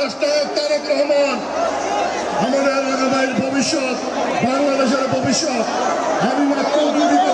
রাষ্ট্রনায়ক তারেক রহমান আমাদের আগামীর ভবিষ্যৎ বাংলাদেশের ভবিষ্যৎ আমি মাত্র দুদিকে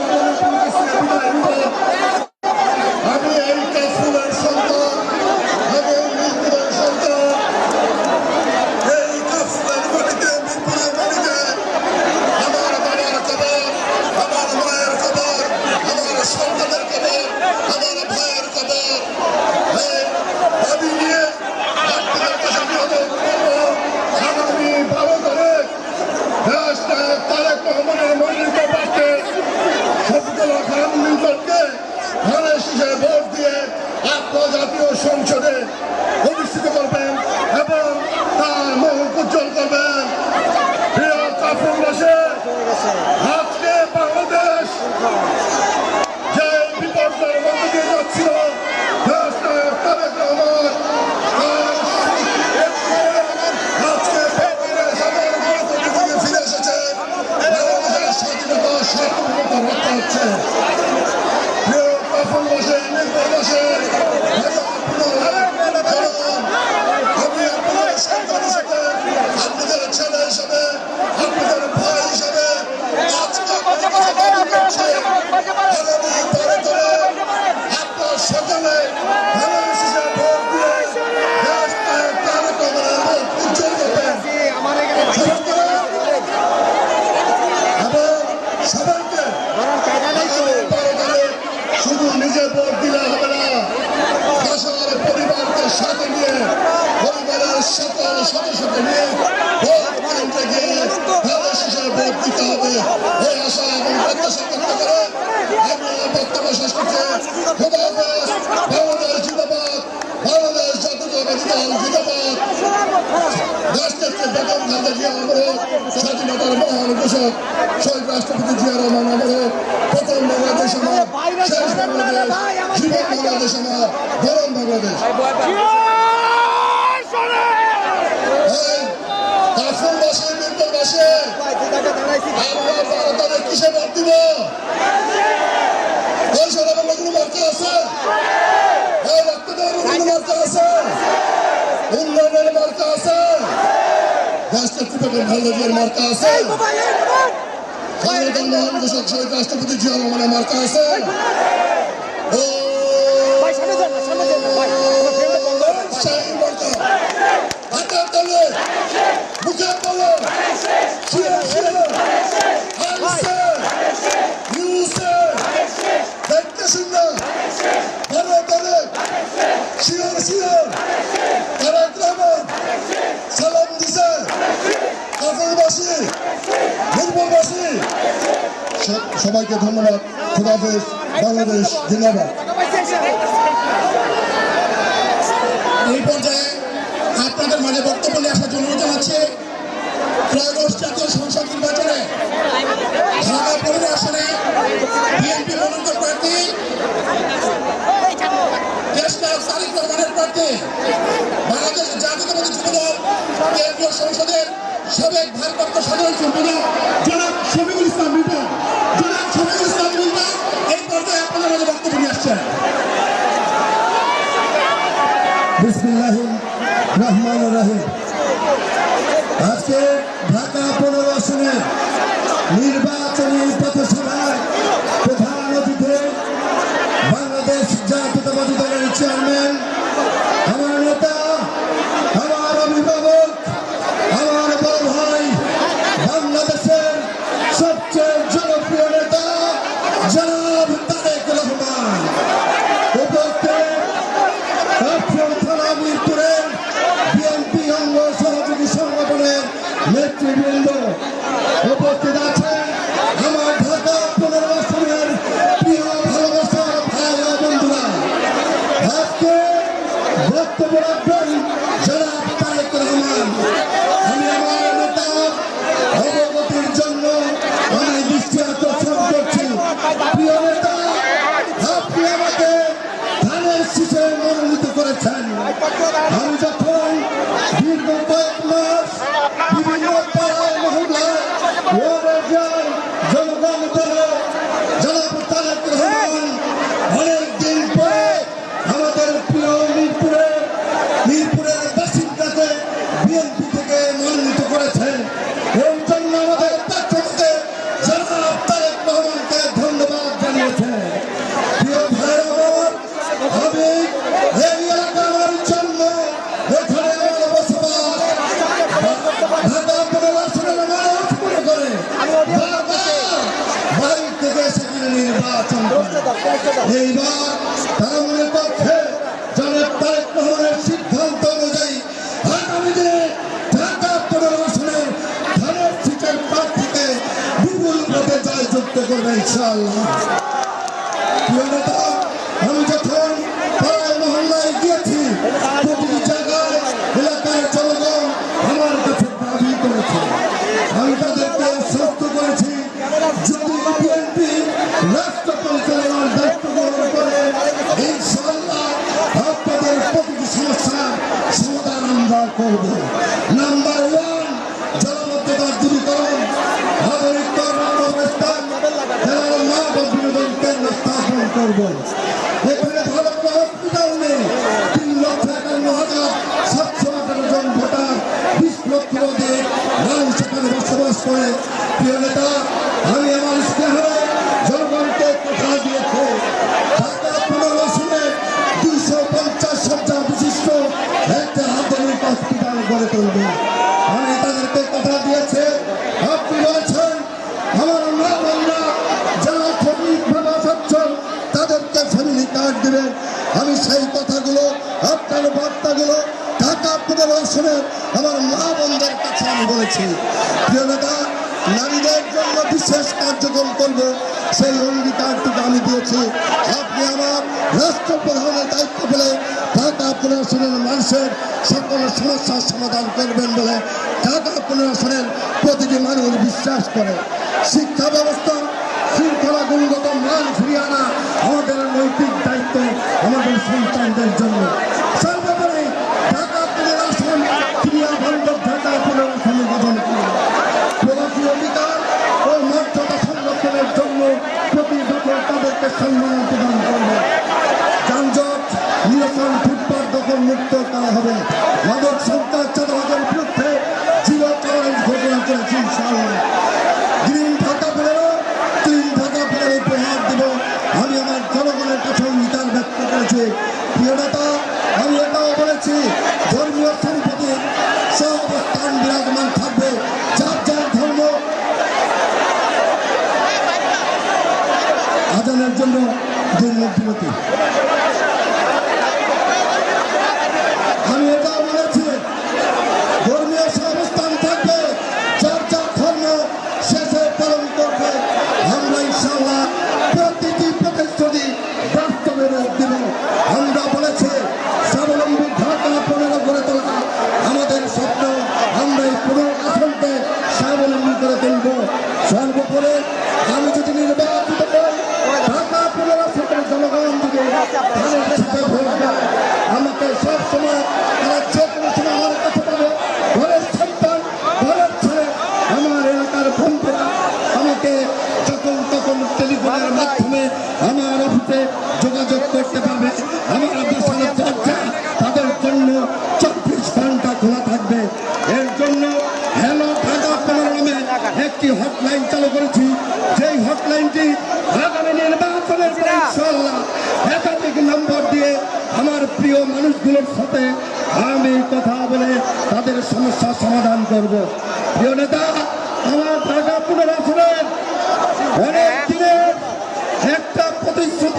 ভোট দিতে হবে এই আশা এবং প্রত্যাশা ব্যক্ত করে আমি আমার বক্তব্য শেষ করছি খোদা হাফেজ বাংলাদেশ জিন্দাবাদ বাংলাদেশ জাতীয়তাবাদী দল জিন্দাবাদ রাষ্ট্রকে বেগম খালেদা জিয়া অমরক স্বাধীনতার মহান ঘোষক শহীদ রাষ্ট্রপতি জিয়া রহমান অমরক প্রথম বাংলাদেশ। আমার শেষ বাংলাদেশ জীবন বাংলাদেশ আমার গরম বাংলাদেশ তারিখ কিসে ভোট দিব? ওই সরবের কোনো মার্কা আছে। এই রক্তদান কোনো মার্কা আছে। উন্নয়নের আছে। রাষ্ট্রপতি বেগম খালেদা আছে। স্বাধীনতার মহান ঘোষক শহীদ রাষ্ট্রপতি জিয়া রহমানের মার্কা আছে। ও সবাইকে ধন্যবাদ। খুদাফেজ বাংলাদেশ জিন্দাবাদ। এই পর্যায়ে আপনাদের মাঝে বক্তব্য নিয়ে আসার জন্য জানাচ্ছি ত্রয়োদশ জাতীয় সংসদ নির্বাচনে ঢাকা পনেরো আসনে বিএনপি মনোনীত প্রার্থী দেশনায়ক তারিক রহমানের প্রার্থী, বাংলাদেশ জাতীয়তাবাদী যুবদল, কেন্দ্রীয় সংসদের সাবেক ভারপ্রাপ্ত সাধারণ সম্পাদক জনাব শফিকুল ইসলাম মিল্টন জনাব শফিকুল ইসলাম মিল্টন এই পর্যায়ে আপনাদের মাঝে বক্তব্য নিয়ে আসছেন বিসমিল্লাহ রহমান রাহিম। আজকে ঢাকা পনেরো আসনের নির্বাচনী পথসভায় প্রধান অতিথি বাংলাদেশ জাতীয়তাবাদী দলের চেয়ারম্যান আমি করবে ইনশাআল্লাহ 諦め পনেরো আসনের মানুষের সকল সমস্যার সমাধান করবেন বলে ঢাকা আপনার আসনের প্রতিটি মানুষ বিশ্বাস করে। শিক্ষা ব্যবস্থা, শৃঙ্খলা গুণগত মান ফিরিয়ে আনা আমাদের নৈতিক দায়িত্ব আমাদের সন্তানদের জন্য।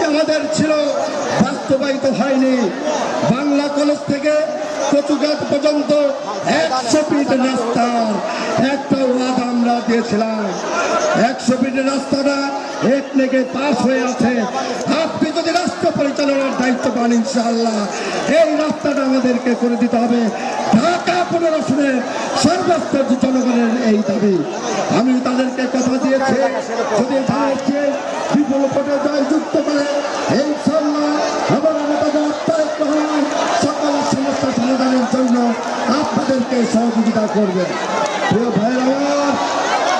আমাদের ছিল বাস্তবায়িত হয়নি। বাংলা কলেজ থেকে কচুঘাট পর্যন্ত একশো ফিট রাস্তার একটা ওয়াদ আমরা দিয়েছিলাম। একশো ফিটের রাস্তাটা এক পাশ হয়ে আছে। আপনি যদি রাস্তা পরিচালনার দায়িত্ব পান ইনশাল্লাহ এই রাস্তাটা আমাদেরকে করে দিতে হবে। পুনরাসনে সর্বস্তর জনগণের এই দাবি। আমি তাদেরকে কথা দিয়েছি যদি ভারতকে বিপুল ভোটে জয়যুক্ত করে এই সন্ধ্যা এবং সকল সমস্যা সমাধানের জন্য আপনাদেরকে সহযোগিতা করবেন প্রিয় ভাইয়ের আমার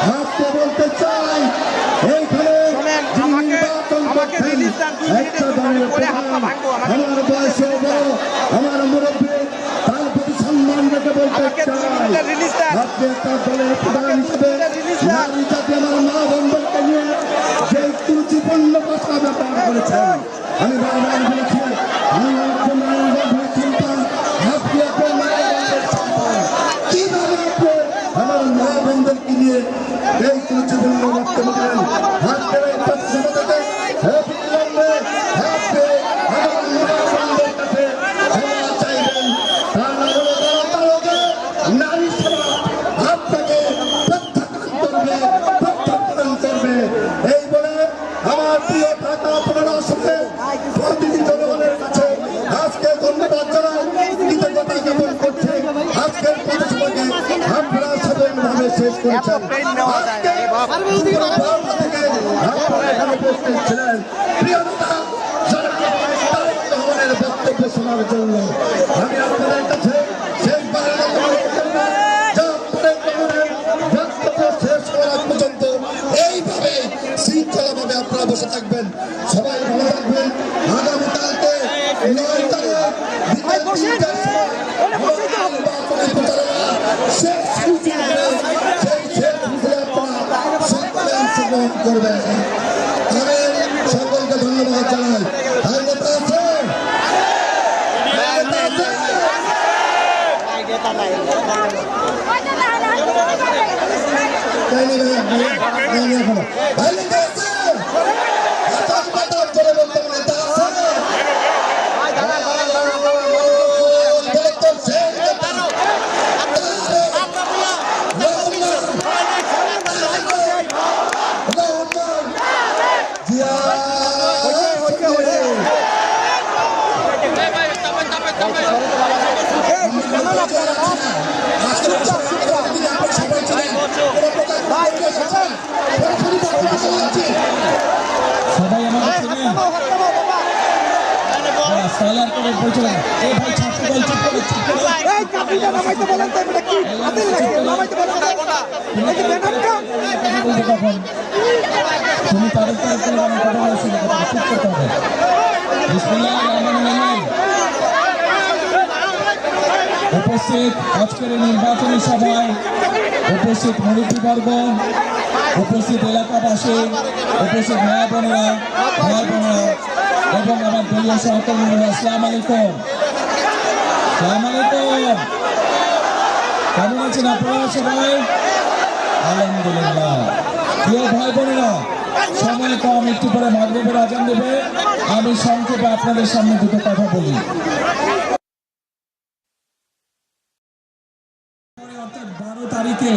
ভাবতে বলতে চাই এইখানে একটা দলের আমার বয়সের বড় আমাকে দুই মিনিটের রিলিজ দেন। রিলিজ দেন। আমার মা বন্ধুকে নিয়ে যে ত্রুটিপূর্ণ কথা ব্যবহার করেছেন। আমি বক্তব্য の皆様、তুমি তাদের কথা বলছি চুপ করতে হবে। উপস্থিত আজকের নির্বাচনী সভায় উপস্থিত মুরব্বীবর্গ উপস্থিত এলাকাবাসী উপস্থিত বোনেরা ভাই বোনেরা এবং আমার দলীয় সহকর্মীরা আসসালাম আলাইকুম। আসসালাম আলাইকুম। কেমন আছেন আপনারা সবাই? আলহামদুলিল্লাহ। প্রিয় ভাই বোনেরা, সময় কম, একটু পরে মাগরীবের আজান দেবে। আমি সংক্ষেপে আপনাদের সামনে দুটো কথা বলি। অর্থাৎ বারো তারিখে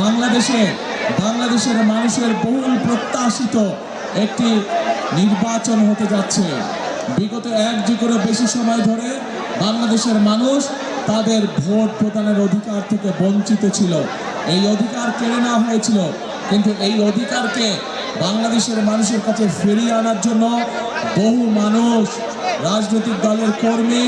বাংলাদেশে, বাংলাদেশের মানুষের বহুল প্রত্যাশিত একটি নির্বাচন হতে যাচ্ছে। বিগত এক যুগেরও বেশি সময় ধরে বাংলাদেশের মানুষ তাদের ভোট প্রদানের অধিকার থেকে বঞ্চিত ছিল। এই অধিকার কেড়ে নেওয়া হয়েছিল। কিন্তু এই অধিকারকে বাংলাদেশের মানুষের কাছে ফিরিয়ে আনার জন্য বহু মানুষ, রাজনৈতিক দলের কর্মী,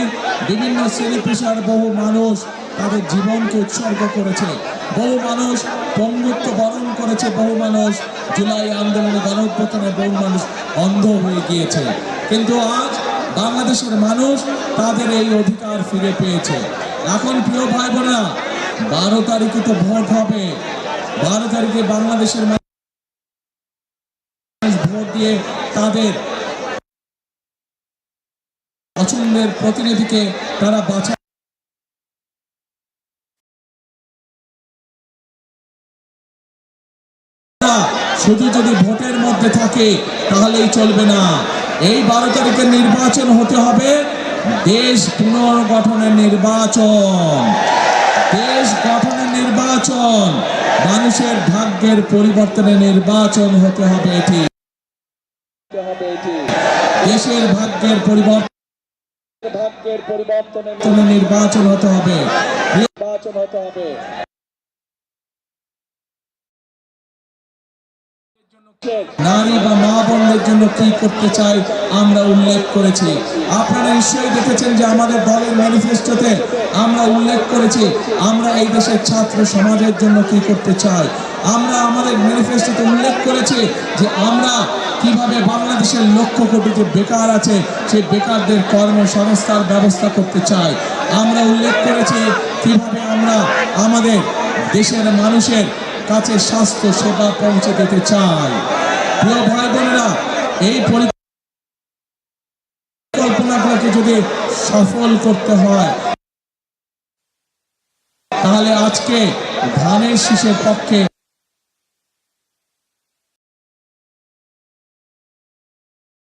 বিভিন্ন শ্রেণি পেশার বহু মানুষ তাদের জীবনকে উৎসর্গ করেছে। বহু মানুষ পঙ্গুত্ব বরণ করেছে, বহু মানুষ জুলাই আন্দোলনে গণঅভ্যুত্থানে বহু মানুষ অন্ধ হয়ে গিয়েছে। কিন্তু আজ বাংলাদেশের মানুষ তাদের এই অধিকার ফিরে পেয়েছে। এখন প্রিয় ভাই বোনেরা বারো তারিখে তো ভোট হবে। বারো তারিখে বাংলাদেশের মানুষ ভোট দিয়ে তাদের পছন্দের প্রতিনিধিকে তারা বাছা শুধু যদি ভোটের মধ্যে থাকে, তাহলেই চলবে না। এই বারো তারিখের নির্বাচন হতে হবে দেশ পুনর্গঠনের নির্বাচন। দেশ গঠনের নির্বাচন। মানুষের ভাগ্যের পরিবর্তনের নির্বাচন হতে হবে এটি। দেশের ভাগ্যের পরিবর্তন ভাগ্যের পরিবর্তনের নির্বাচন হতে হবে। নির্বাচন হতে হবে। নারী বা মা বোনদের জন্য কি করতে চাই আমরা উল্লেখ করেছি। আপনারা নিশ্চয়ই দেখেছেন যে আমাদের দলের ম্যানিফেস্টোতে আমরা উল্লেখ করেছি, আমরা এই দেশের ছাত্র সমাজের জন্য কি করতে চাই। আমরা আমাদের ম্যানিফেস্টোতে উল্লেখ করেছি যে আমরা কীভাবে বাংলাদেশের লক্ষ কোটি যে বেকার আছে, সেই বেকারদের কর্মসংস্থার ব্যবস্থা করতে চাই। আমরা উল্লেখ করেছি কীভাবে আমরা আমাদের দেশের মানুষের কাছে স্বাস্থ্য সেবা পৌঁছে দিতে চাই প্রিয় ভাই বোনেরা, এই পরিকল্পনাগুলোকে যদি সফল করতে হয়, তাহলে আজকে ধানের শীষের পক্ষে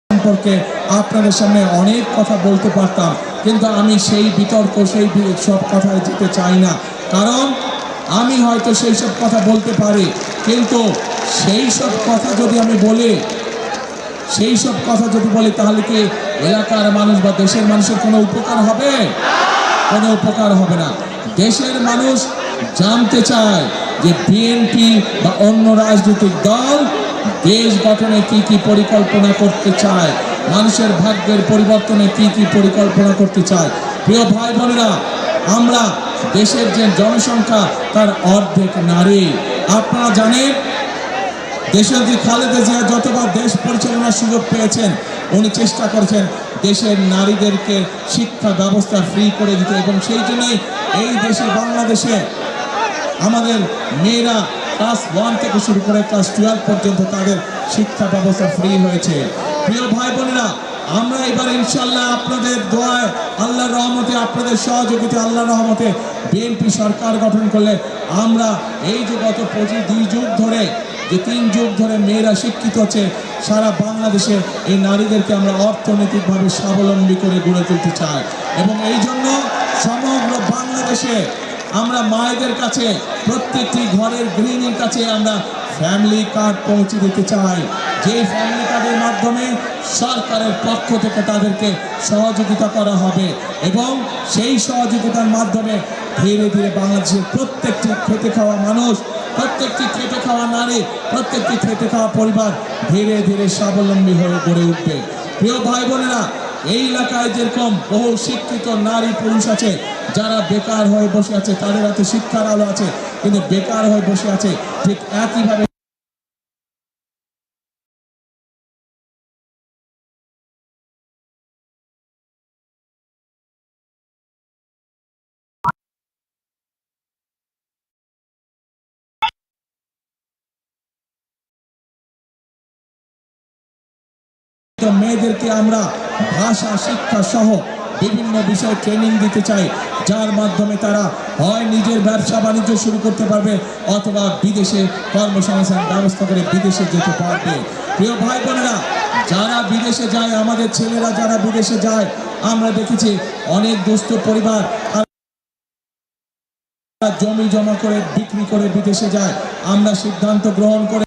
সম্পর্কে আপনাদের সামনে অনেক কথা বলতে পারতাম, কিন্তু আমি সেই বিতর্ক, সেই সব কথায় যেতে চাই না। কারণ আমি হয়তো সেই সব কথা বলতে পারি, কিন্তু সেই সব কথা যদি আমি বলি, সেই সব কথা যদি বলি, তাহলে কি এলাকার মানুষ বা দেশের মানুষের কোনো উপকার হবে? কোনো উপকার হবে না। দেশের মানুষ জানতে চায় যে বিএনপি বা অন্য রাজনৈতিক দল দেশ গঠনে কি কি পরিকল্পনা করতে চায়, মানুষের ভাগ্যের পরিবর্তনে কি কি পরিকল্পনা করতে চায়। প্রিয় ভাই বোনেরা আমরা দেশের যে জনসংখ্যা, তার অর্ধেক নারী। আপনারা জানেন দেশনেত্রী খালেদা জিয়া যতবার দেশ পরিচালনার সুযোগ পেয়েছেন, উনি চেষ্টা করেছেন দেশের নারীদেরকে শিক্ষা ব্যবস্থা ফ্রি করে দিতে, এবং সেই জন্যই এই দেশে, বাংলাদেশে আমাদের মেয়েরা ক্লাস ওয়ান থেকে শুরু করে ক্লাস টুয়েলভ পর্যন্ত তাদের শিক্ষা ব্যবস্থা ফ্রি হয়েছে। প্রিয় ভাই বোনেরা আমরা এবার ইনশাল্লাহ আপনাদের দোয়ায়, আল্লাহর রহমতে, আপনাদের সহযোগিতা আল্লাহর রহমতে বিএনপি সরকার গঠন করলে আমরা এই যে গত পঁচিশ, দুই যুগ ধরে, যে তিন যুগ ধরে মেয়েরা শিক্ষিত হচ্ছে, সারা বাংলাদেশে এই নারীদেরকে আমরা অর্থনৈতিকভাবে স্বাবলম্বী করে গড়ে তুলতে চাই। এবং এই জন্য সমগ্র বাংলাদেশে আমরা মায়েদের কাছে, প্রত্যেকটি ঘরের গৃহিণীর কাছে আমরা ফ্যামিলি কার্ড পৌঁছে দিতে চাই যে ফ্যামিলি কার্ডের মাধ্যমে সরকারের পক্ষ থেকে তাদেরকে সহযোগিতা করা হবে এবং সেই সহযোগিতার মাধ্যমে ধীরে ধীরে বাংলাদেশের প্রত্যেকটি খেটে খাওয়া মানুষ, প্রত্যেকটি খেটে খাওয়া নারী, প্রত্যেকটি খেটে খাওয়া পরিবার ধীরে ধীরে স্বাবলম্বী হয়ে গড়ে উঠবে। প্রিয় ভাই বোনেরা, এই এলাকায় যেরকম বহু শিক্ষিত নারী পুরুষ আছে, যারা বেকার হয়ে বসে আছে, তাদের হাতে শিক্ষার আলো আছে, কিন্তু বেকার হয়ে বসে আছে, ঠিক একইভাবে মেয়েদেরকে আমরা ভাষা, শিক্ষা সহ বিভিন্ন বিষয়ে ট্রেনিং দিতে চাই, যার মাধ্যমে তারা হয় নিজের ব্যবসা বাণিজ্য শুরু করতে পারবে অথবা বিদেশে কর্মসংস্থান ব্যবস্থা করে বিদেশে যেতে পারবে। প্রিয় ভাই বোনেরা, যারা বিদেশে যায়, আমাদের ছেলেরা যারা বিদেশে যায়, আমরা দেখেছি অনেক দুস্থ পরিবার জমি জমা করে, বিক্রি করে বিদেশে যায়। আমরা সিদ্ধান্ত গ্রহণ করে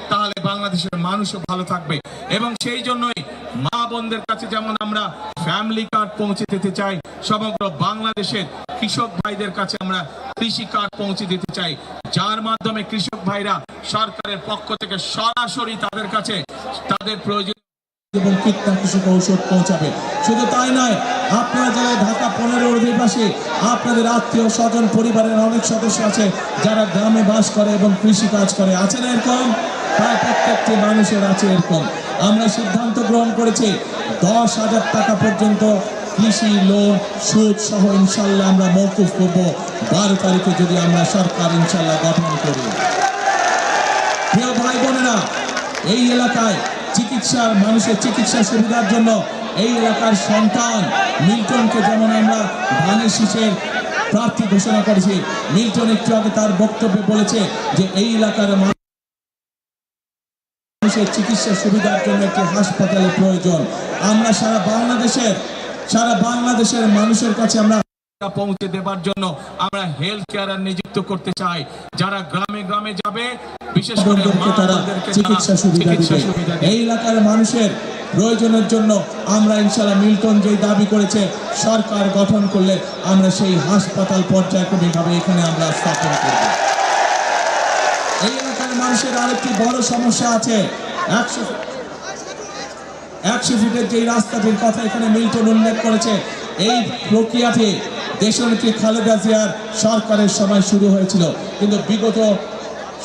তাহলে বাংলাদেশের মানুষও ভালো থাকবে। এবং সেই জন্যই মা বোনদের কাছে যেমন আমরা ফ্যামিলি কার্ড পৌঁছে দিতে চাই, সমগ্র বাংলাদেশের কৃষক ভাইদের কাছে আমরা কৃষি কার্ড পৌঁছে দিতে চাই। যার মাধ্যমে কৃষক ভাইরা সরকারের পক্ষ থেকে সরাসরি তাদের কাছে তাদের প্রয়োজন এবং কীটনাশক ঔষধ পৌঁছাবে। শুধু তাই নয়, আপনারা যারা ঢাকা পনেরো অধিবাসী, আপনাদের আত্মীয়, স্বজন, পরিবারের অনেক সদস্য আছে, যারা গ্রামে বাস করে এবং কৃষি কাজ করে। আছে না এরকম? প্রত্যেকটি মানুষের আছে এরকম। আমরা সিদ্ধান্ত গ্রহণ করেছি, দশ হাজার টাকা পর্যন্ত কৃষি লোন, সুদ সহ ইনশাল্লাহ আমরা মৌকুফ করব। বারো তারিখে যদি আমরা সরকার ইনশাল্লাহ গঠন করি। প্রিয় ভাই বোনেরা, এই এলাকায় চিকিৎসার, মানুষের চিকিৎসা সুবিধার জন্য এই এলাকার সন্তান মিল্টনকে যেমন আমরা ধানের শীষের প্রার্থী ঘোষণা করেছি, মিল্টন একটু আগে তার বক্তব্যে বলেছে যে এই এলাকার মানুষের চিকিৎসা সুবিধার জন্য একটি হাসপাতালের প্রয়োজন। আমরা সারা বাংলাদেশের সারা বাংলাদেশের মানুষের কাছে আমরা পৌঁছে দেবার জন্য আমরা হেলথ কেয়ার নিযুক্ত করতে চাই। যারা গ্রামে গ্রামে যাবে বিশেষ করে তারা চিকিৎসা সুবিধা দিবে। এই এলাকার মানুষের প্রয়োজনের জন্য আমরা ইনশাল্লাহ মিল্টন যে দাবি করেছে সরকার গঠন করলে আমরা সেই হাসপাতাল পর্যায়ক্রমিকভাবে এখানে আমরা স্থাপন করব। এলাকার মানুষের আরেকটি বড় সমস্যা আছে। একশো একশো ফিটের যে রাস্তাটির কথা এখানে মিল্টন উল্লেখ করেছে, এই প্রক্রিয়াটি দেশনেত্রী খালেদা জিয়ার সরকারের সময় শুরু হয়েছিল। কিন্তু বিগত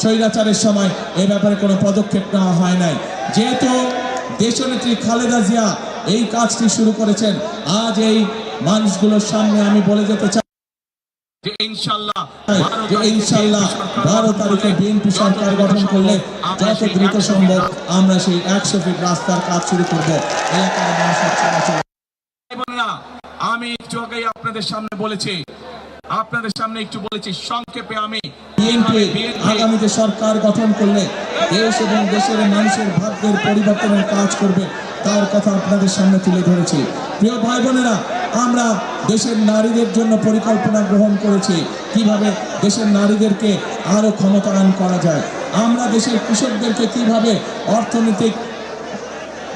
স্বৈরাচারের সময় এ ব্যাপারে কোনো পদক্ষেপ নেওয়া হয় নাই। যেহেতু দেশনেত্রী খালেদা জিয়া এই কাজটি শুরু করেছেন, আজ এই মানুষগুলোর সামনে আমি বলে যেতে চাই যে ইনশাল্লাহ বারো তারিখে বিএনপি সরকার গঠন করলে যত দ্রুত সম্ভব আমরা সেই একশো ফিট রাস্তার কাজ শুরু করব। এলাকার আমি একটু আগেই আপনাদের সামনে বলেছি আপনাদের সামনে একটু বলেছি সংক্ষেপে আমি বিএনপি আগামীতে সরকার গঠন করলে দেশ এবং দেশের মানুষের ভাগ্যের পরিবর্তনের কাজ করবে তার কথা আপনাদের সামনে তুলে ধরেছি। প্রিয় ভাই বোনেরা আমরা দেশের নারীদের জন্য পরিকল্পনা গ্রহণ করেছি। কীভাবে দেশের নারীদেরকে আরও ক্ষমতায়ন করা যায়? আমরা দেশের কৃষকদেরকে কীভাবে অর্থনৈতিক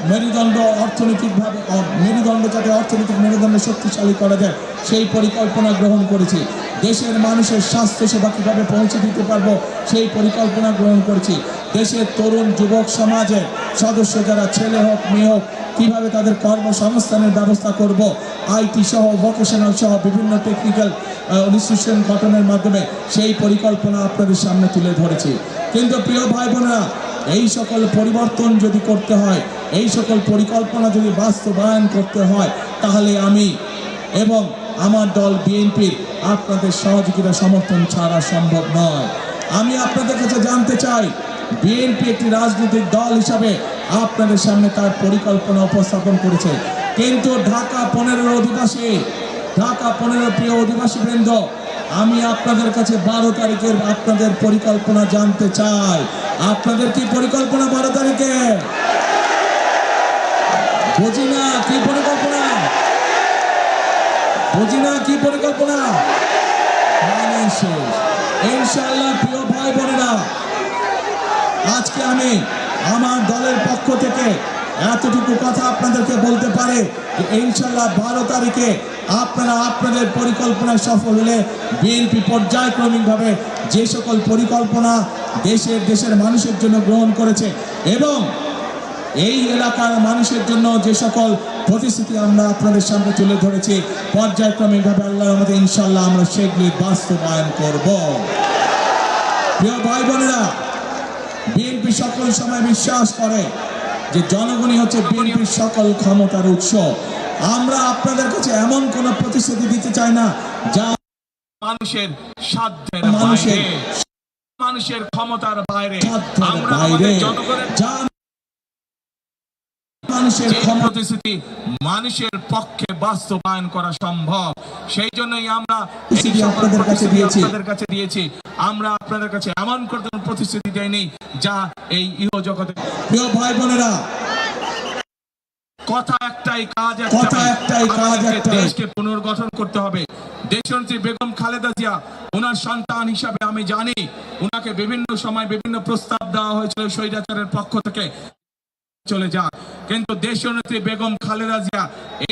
মেরুদণ্ড, অর্থনৈতিকভাবে, অ- মেরুদণ্ড যাতে অর্থনৈতিক মেরুদণ্ড শক্তিশালী করা যায়, সেই পরিকল্পনা গ্রহণ করেছি। দেশের মানুষের স্বাস্থ্য সেবা কীভাবে পৌঁছে দিতে পারব, সেই পরিকল্পনা গ্রহণ করছি। দেশের তরুণ, যুবক সমাজের সদস্য যারা ছেলে হোক, মেয়ে হোক, কীভাবে তাদের কর্মসংস্থানের ব্যবস্থা করব আইটি সহ ভোকেশনাল সহ, বিভিন্ন টেকনিক্যাল ইনস্টিটিউশন গঠনের মাধ্যমে সেই পরিকল্পনা আপনাদের সামনে তুলে ধরেছি। কিন্তু প্রিয় ভাই বোনেরা এই সকল পরিবর্তন যদি করতে হয়, এই সকল পরিকল্পনা যদি বাস্তবায়ন করতে হয়, তাহলে আমি এবং আমার দল বিএনপি আপনাদের সহযোগিতা সমর্থন ছাড়া সম্ভব নয়। আমি আপনাদের কাছে জানতে চাই, বিএনপি একটি রাজনৈতিক দল হিসাবে আপনাদের সামনে তার পরিকল্পনা উপস্থাপন করেছে। কিন্তু ঢাকা পনেরোর অধিবাসী, ঢাকা পনেরো প্রিয় অধিবাসী বৃন্দ, আমি আপনাদের কাছে বারো তারিখের আপনাদের পরিকল্পনা জানতে চাই। আপনাদের কি পরিকল্পনা বারো তারিখে? বুঝি না, কি পরিকল্পনা? বুঝি না কি পরিকল্পনা? শেষ। ইনশাআল্লাহ প্রিয় ভাই বোনেরা, আজকে আমি আমার দলের পক্ষ থেকে এতটুকু কথা আপনাদেরকে বলতে পারে যে ইনশাল্লাহ বারো তারিখে আপনারা আপনাদের পরিকল্পনায় সফল হলে বিএনপি পর্যায়ক্রমিকভাবে যে সকল পরিকল্পনা দেশের দেশের মানুষের জন্য গ্রহণ করেছে এবং এই এলাকার মানুষের জন্য যে সকল প্রতিশ্রুতি আমরা আপনাদের সামনে তুলে ধরেছি পর্যায়ক্রমিকভাবে আল্লাহর মধ্যে ইনশাল্লাহ আমরা সেগুলি বাস্তবায়ন করব। প্রিয় ভাই বোনেরা বিএনপি সকল সময় বিশ্বাস করে যে জনগণই হচ্ছে বিএনপির সকল ক্ষমতার উৎস। আমরা আপনাদের কাছে এমন কোন প্রতিশ্রুতি দিতে চাই না যা মানুষের সাধ্যের মানুষের মানুষের ক্ষমতার বাইরে। আমরা আমাদের জনগণের মানুষের প্রতিশ্রুতি মানুষের পক্ষে বাস্তবায়ন করা সম্ভব সেই জন্যই আমরা আপনাদের কাছে দিয়েছি। আপনাদের কাছে দিয়েছি আমরা আপনাদের কাছে এমন কোনো প্রতিশ্রুতি দেয়নি যা এই ইহ জগতে প্রিয় ভাই বোনেরা কথা একটাই কাজ কথা একটাই, কাজ একটাই। দেশকে পুনর্গঠন করতে হবে দেশনেত্রী বেগম খালেদা জিয়া ওনার সন্তান হিসাবে আমি জানি ওনাকে বিভিন্ন সময় বিভিন্ন প্রস্তাব দেওয়া হয়েছিল স্বৈরাচারের পক্ষ থেকে চলে যা কিন্তু দেশনেত্রী বেগম খালেদা জিয়া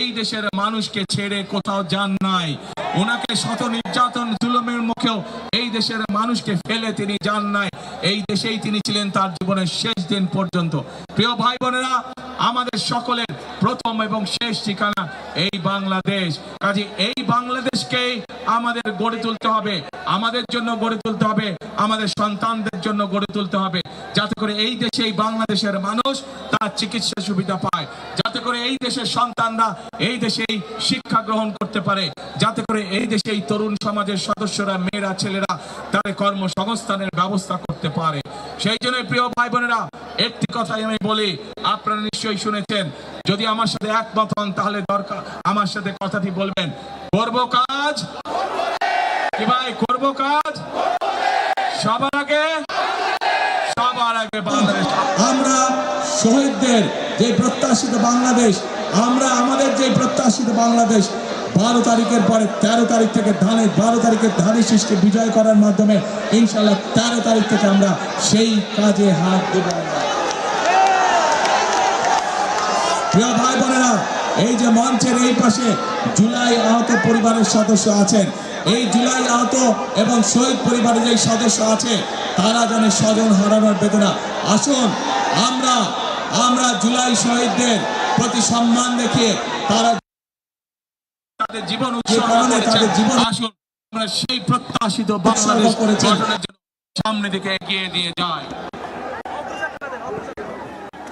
এই দেশের মানুষকে ছেড়ে কোথাও যান নাই। ওনাকে শত নির্যাতন জুলমের মুখেও এই দেশের মানুষকে ফেলে তিনি যান নাই। এই দেশেই তিনি ছিলেন তার জীবনের শেষ দিন পর্যন্ত। প্রিয় ভাই বোনেরা আমাদের সকলের প্রথম এবং শেষ ঠিকানা এই বাংলাদেশ। কাজে এই বাংলাদেশকেই আমাদের গড়ে তুলতে হবে। আমাদের জন্য গড়ে তুলতে হবে। আমাদের সন্তানদের জন্য গড়ে তুলতে হবে। যাতে করে এই দেশে এই বাংলাদেশের মানুষ তার চিকিৎসা সুবিধা পায়। যাতে করে এই দেশের সন্তানরা এই দেশেই শিক্ষা গ্রহণ করতে পারে। যাতে করে এই দেশে এই তরুণ সমাজের সদস্যরা, মেয়েরা, ছেলেরা তাদের কর্মসংস্থানের ব্যবস্থা করতে পারে। সেই জন্য প্রিয় ভাই বোনেরা, একটি কথাই আমি বলি, আপনারা নিশ্চয়ই শুনেছেন যদি আমার সাথে একমত হন, তাহলে দরকার আমার সাথে কথাটি বলবেন। করব কাজ? কি ভাই, করব কাজ? সবার আগে সবার আগে বাংলাদেশ। আমরা শহীদদের যে প্রত্যাশিত বাংলাদেশ, আমরা আমাদের যে প্রত্যাশিত বাংলাদেশ, বারো তারিখের পরে তেরো তারিখ থেকে ধানে বারো তারিখের ধানের শীষকে বিজয় করার মাধ্যমে ইনশাল্লাহ তেরো তারিখ থেকে আমরা সেই কাজে হাত দেব। প্রিয় ভাই বোনেরা এই যে মঞ্চের এই পাশে জুলাই আহত পরিবারের সদস্য আছেন। এই জুলাই আহত এবং শহীদ পরিবারের যে সদস্য আছে তারা জানে স্বজন হারানোর বেদনা। আসুন আমরা আমরা জুলাই শহীদদের প্রতি সম্মান দেখিয়ে তারা তাদের জীবন তাদের জীবন- আসুন আমরা সেই প্রত্যাশিত বাংলাদেশ করেছেন। গঠনের জন্য সামনে দিকে এগিয়ে দিয়ে যাই।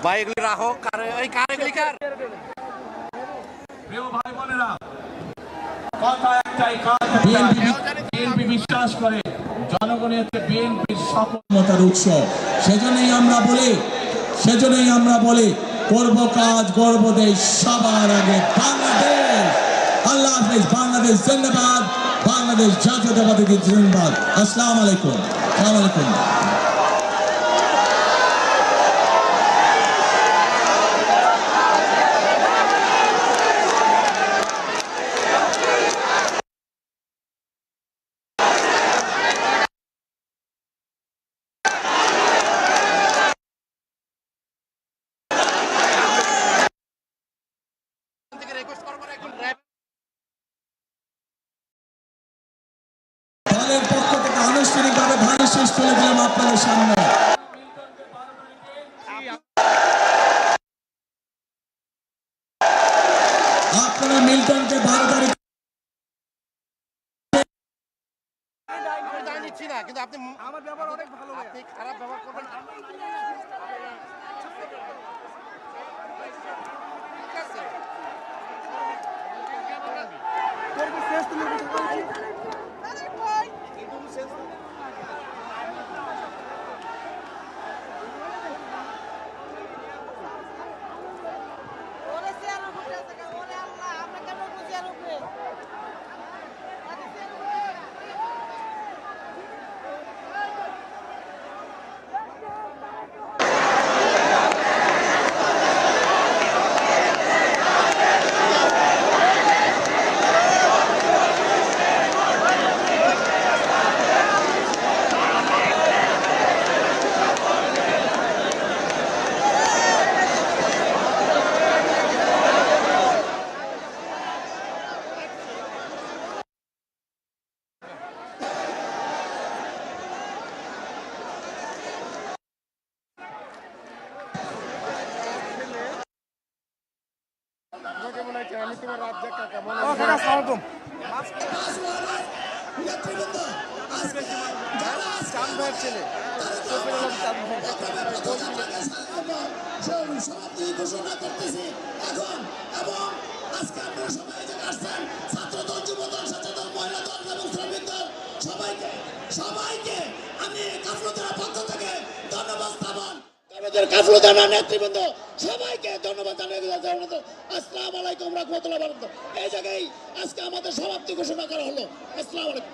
ভাই, এগুলি রাখো। কারে ওই কার এগুলি কার? প্রিয় ভাই বোনেরা, কথা একটাই কাজ বিশ্বাস করে, জনগণের বিএনপির সকল ক্ষমতার উৎস সেজন্যই আমরা বলি, সেজন্যই আমরা বলি, করব কাজ, গর্ব দেশ সবার আগে বাংলাদেশ। আল্লাহ হাফেজ, বাংলাদেশ জিন্দাবাদ, বাংলাদেশ জাতীয়তাবাদী জিন্দাবাদ। আসসালামু আলাইকুম। আসসালামু আলাইকুম। না কিন্তু আপনি আমার ব্যবহার অনেক ভালো আপনি খারাপ ব্যবহার করবেন ঠিক আছে। আসসালাম আলাইকুম রহমতুল্লাহ এই জায়গায় আজকে আমাদের সমাপ্তি ঘোষণা করা হলো। আসসালাম আলাইকুম।